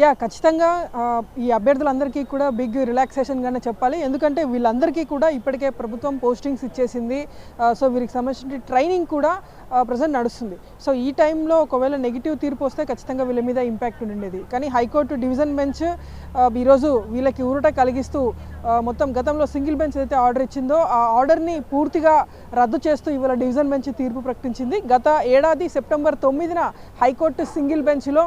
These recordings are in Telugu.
యా ఖచ్చితంగా ఈ అభ్యర్థులందరికీ కూడా బిగ్ రిలాక్సేషన్గానే చెప్పాలి. ఎందుకంటే వీళ్ళందరికీ కూడా ఇప్పటికే ప్రభుత్వం పోస్టింగ్స్ ఇచ్చేసింది. సో వీరికి సంబంధించిన ట్రైనింగ్ కూడా ప్రజెంట్ నడుస్తుంది. సో ఈ టైంలో ఒకవేళ నెగిటివ్ తీర్పు వస్తే ఖచ్చితంగా వీళ్ళ మీద ఇంపాక్ట్ ఉండేది. కానీ హైకోర్టు డివిజన్ బెంచ్ ఈరోజు వీళ్ళకి ఊరట కలిగిస్తూ మొత్తం గతంలో సింగిల్ బెంచ్ అయితే ఆర్డర్ ఇచ్చిందో ఆ ఆర్డర్ని పూర్తిగా రద్దు చేస్తూ ఇవాళ డివిజన్ బెంచ్ తీర్పు ప్రకటించింది. గత ఏడాది సెప్టెంబర్ తొమ్మిదిన హైకోర్టు సింగిల్ బెంచ్లో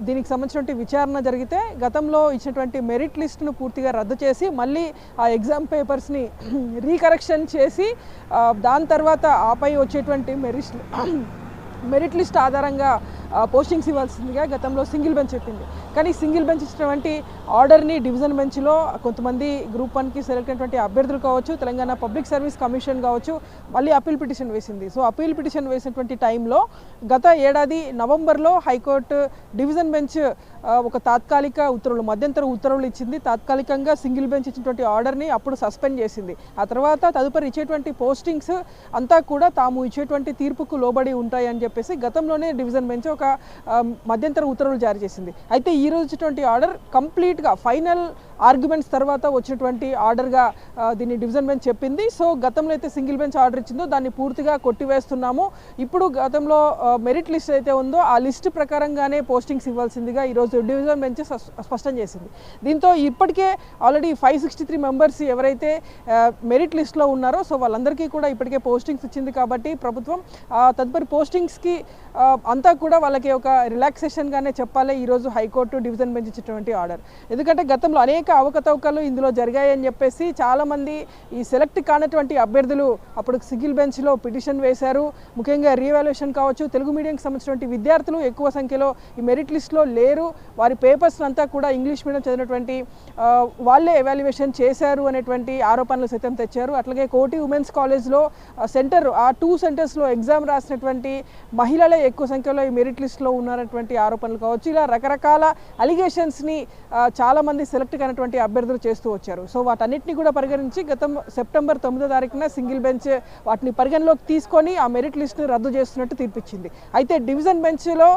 దీనికి సంబంధించినటువంటి విచారణ జరిగితే గతంలో ఇచ్చినటువంటి మెరిట్ లిస్ట్ను పూర్తిగా రద్దు చేసి మళ్ళీ ఆ ఎగ్జామ్ పేపర్స్ని రీకరెక్షన్ చేసి దాని తర్వాత ఆపై వచ్చేటువంటి మెరిట్ మెరిట్ లిస్ట్ ఆధారంగా పోస్టింగ్స్ ఇవ్వాల్సిందిగా గతంలో సింగిల్ బెంచ్ చెప్పింది. కానీ సింగిల్ బెంచ్ ఇచ్చినటువంటి ఆర్డర్ని డివిజన్ బెంచ్లో కొంతమంది గ్రూప్ వన్కి సెలెక్ట్ అయినటువంటి అభ్యర్థులు కావచ్చు తెలంగాణ పబ్లిక్ సర్వీస్ కమిషన్ కావచ్చు మళ్ళీ అప్పీల్ పిటిషన్ వేసింది. సో అప్పీల్ పిటిషన్ వేసినటువంటి టైంలో గత ఏడాది నవంబర్లో హైకోర్టు డివిజన్ బెంచ్ ఒక తాత్కాలిక ఉత్తర్వులు మధ్యంతర ఉత్తర్వులు ఇచ్చింది. తాత్కాలికంగా సింగిల్ బెంచ్ ఇచ్చినటువంటి ఆర్డర్ని అప్పుడు సస్పెండ్ చేసింది. ఆ తర్వాత తదుపరి ఇచ్చేటువంటి పోస్టింగ్స్ అంతా కూడా తాము ఇచ్చేటువంటి తీర్పుకు లోబడి ఉంటాయని చెప్పి చెప్పేసి గతంలోనే డివిజన్ బెంచ్ ఒక మధ్యంతర ఉత్తర్వులు జారీ చేసింది. అయితే ఈ రోజు ఇచ్చినటువంటి ఆర్డర్ కంప్లీట్గా ఫైనల్ ఆర్గ్యుమెంట్స్ తర్వాత వచ్చినటువంటి ఆర్డర్గా దీన్ని డివిజన్ బెంచ్ చెప్పింది. సో గతంలో అయితే సింగిల్ బెంచ్ ఆర్డర్ ఇచ్చిందో దాన్ని పూర్తిగా కొట్టివేస్తున్నాము. ఇప్పుడు గతంలో మెరిట్ లిస్ట్ అయితే ఉందో ఆ లిస్ట్ ప్రకారంగానే పోస్టింగ్స్ ఇవ్వాల్సిందిగా ఈరోజు డివిజన్ బెంచ్ స్పష్టం చేసింది. దీంతో ఇప్పటికే already five sixty three members ఎవరైతే మెరిట్ లిస్ట్లో ఉన్నారో సో వాళ్ళందరికీ కూడా ఇప్పటికే పోస్టింగ్స్ ఇచ్చింది కాబట్టి ప్రభుత్వం ఆ, తదుపరి పోస్టింగ్స్ కి అంతా కూడా వాళ్ళకి ఒక రిలాక్సేషన్గానే చెప్పాలి. ఈరోజు హైకోర్టు డివిజన్ బెంచ్ ఇచ్చినటువంటి ఆర్డర్. ఎందుకంటే గతంలో అనేక అవకతవకలు ఇందులో జరిగాయని చెప్పేసి చాలామంది ఈ సెలెక్ట్ కానటువంటి అభ్యర్థులు అప్పుడు సిగిల్ బెంచ్లో పిటిషన్ వేశారు. ముఖ్యంగా రీవాల్యుయేషన్ కావచ్చు తెలుగు మీడియంకి సంబంధించినటువంటి విద్యార్థులు ఎక్కువ సంఖ్యలో ఈ మెరిట్ లిస్ట్లో లేరు. వారి పేపర్స్ అంతా కూడా ఇంగ్లీష్ మీడియం చదివినటువంటి వాళ్ళే ఎవాల్యుయేషన్ చేశారు అనేటువంటి ఆరోపణలు సైతం తెచ్చారు. అట్లాగే కోటి ఉమెన్స్ కాలేజ్లో సెంటర్ ఆ టూ సెంటర్స్లో ఎగ్జామ్ రాసినటువంటి మహిళలే ఎక్కువ సంఖ్యలో ఈ మెరిట్ లిస్ట్లో ఉన్నటువంటి ఆరోపణలు కావచ్చు. ఇలా రకరకాల అలిగేషన్స్ని చాలామంది సెలెక్ట్ కానటువంటి అభ్యర్థులు చేస్తూ వచ్చారు. సో వాటన్నిటిని కూడా పరిగణించి గతం సెప్టెంబర్ తొమ్మిదో తారీఖున సింగిల్ బెంచ్ వాటిని పరిగణలోకి తీసుకొని ఆ మెరిట్ లిస్ట్ని రద్దు చేస్తున్నట్టు తీర్పిచ్చింది. అయితే డివిజన్ బెంచ్లో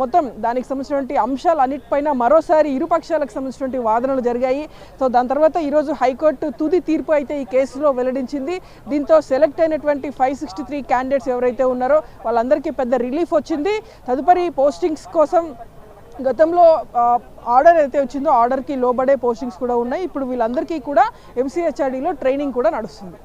మొత్తం దానికి సంబంధించినటువంటి అంశాలు అన్నిటిపైన మరోసారి ఇరుపక్షాలకు సంబంధించినటువంటి వాదనలు జరిగాయి. సో దాని తర్వాత ఈరోజు హైకోర్టు తుది తీర్పు అయితే ఈ కేసులో వెల్లడించింది. దీంతో సెలెక్ట్ అయినటువంటి ఫైవ్ సిక్స్టీ త్రీ క్యాండిడేట్స్ ఎవరైతే ఉన్నారో వాళ్ళందరికీ పెద్ద రిలీఫ్ వచ్చింది. తదుపరి పోస్టింగ్స్ కోసం గతంలో ఆర్డర్ అయితే వచ్చిందో ఆర్డర్కి లోబడే పోస్టింగ్స్ కూడా ఉన్నాయి. ఇప్పుడు వీళ్ళందరికీ కూడా ఎంసీహెచ్ఆర్డీలో ట్రైనింగ్ కూడా నడుస్తుంది.